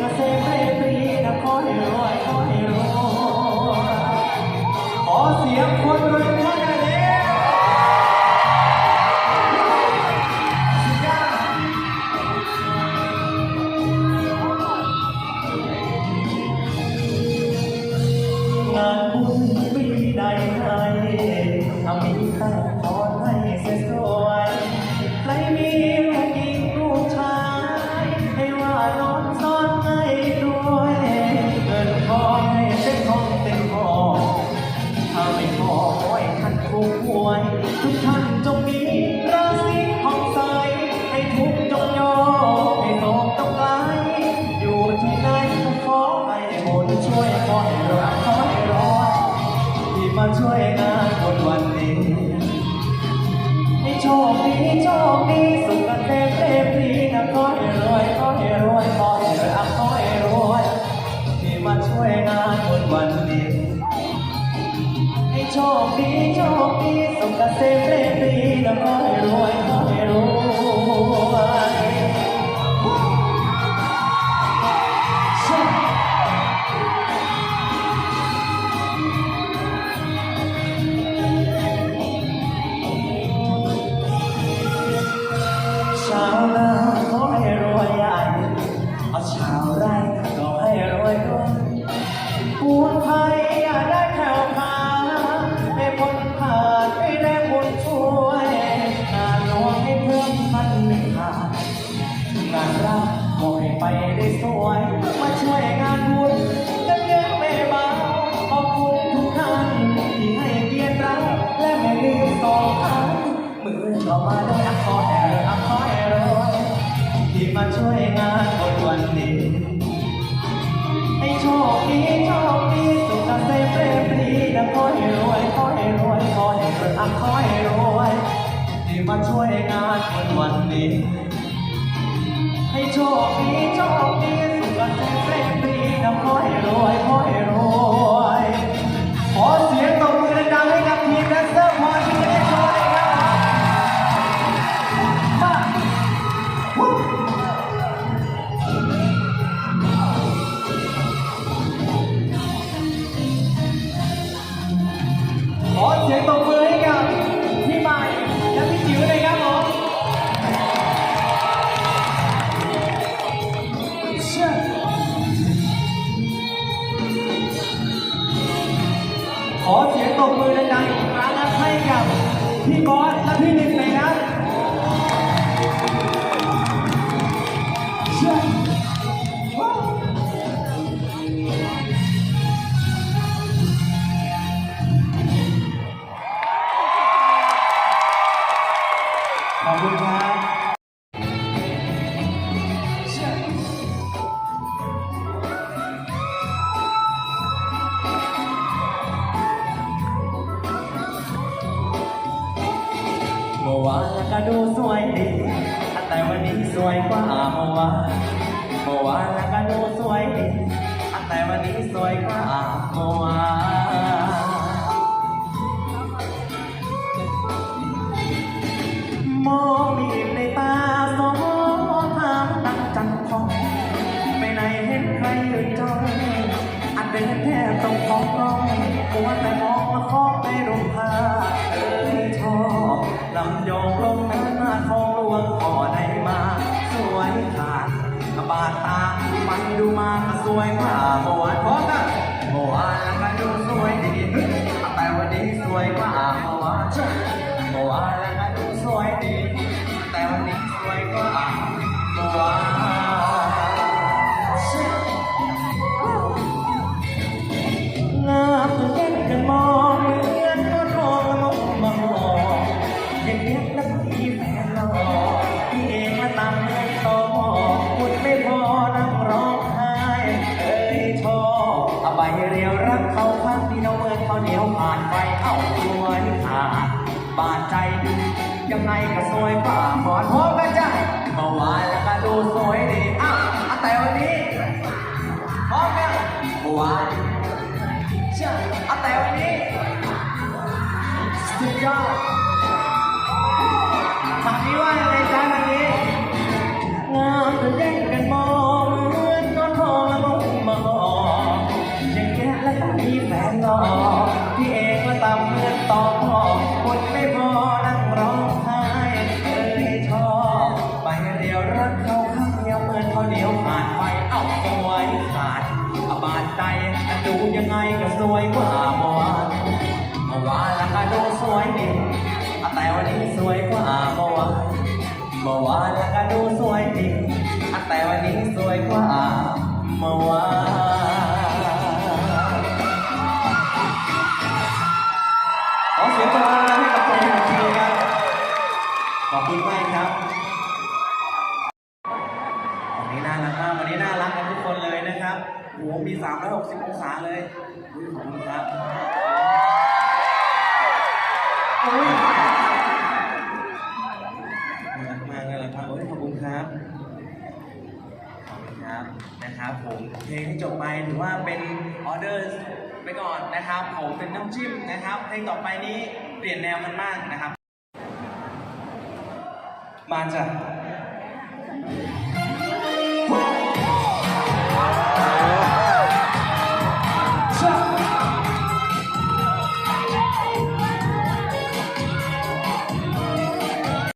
ดี ทุกท่านจงมีราศีผ่องใส ให้ทุกจงโยกให้โศกจงไกลอยู่ที่ไหนก็ขอให้หนช่วยขอให้รักขอให้รอดที่มาช่วยงานคนวันนี้ให้โชคดีโชคดีสุขเกษมเรียบรีนะขอให้รวยขอให้รวยขอให้รัก มือต่อมาด้วยอักขอแอร์อักขอแอร์ที่มาช่วยงานคนวันนี้ให้โชคดีโชคดีสุขเกษมเรียบรีนะขอให้รวยขอให้รวยขอให้รวยอะขอให้รวยที่มาช่วยงานคนวันนี้ ให้โชคดีโชคดีสุขเกษมเรียบรีนะขอให้รวย ขอเสียงตบมือดังๆอีกครั้งนะให้กับพี่บอสและพี่ลิ วานก็ดูสวยดี แต่วันนี้สวยกว่าเมื่อวานเมื่อวานก็ดูสวยดี แต่วันนี้สวยกว่าเมื่อวาน มา ยังไงก็สวยป่าหมอนหัวกระจายเมื่อวานแล้วก็ดูสวยดีอ้าวแต่วันนี้พร้อมยังเมื่อวานเชื่อเอาแต่วันนี้สุดยอดฝั่งนี้ว่าอะไรจ้าวันนี้งามเหมือนเด็ก ไงก็สวยกว่าเมื่อวานเมื่อวานแล้วก็ดูสวยดีแต่วันนี้สวยกว่าเมื่อวานเมื่อวานแล้วก็ดูสวยดีแต่วันนี้สวยกว่าเมื่อวานขอเสียงปรบมือให้กับเพลงของทีครับขอบคุณมากครับ วันนี้น่ารักมากวันนี้น่ารักกันทุกคนเลยนะครับ โอ้โหมี360องศาเลยอุ๊ยขอบคุณครับอุ๊ยน่ารักมากน่ารักมากโอ้ยขอบคุณครับขอบคุณครับนะครับผมเพลงที่จบไปถือว่าเป็นออเดอร์ไปก่อนนะครับผมเป็นน้ำจิ้มนะครับเพลงต่อไปนี้เปลี่ยนแนวกันมากนะครับ มาจาก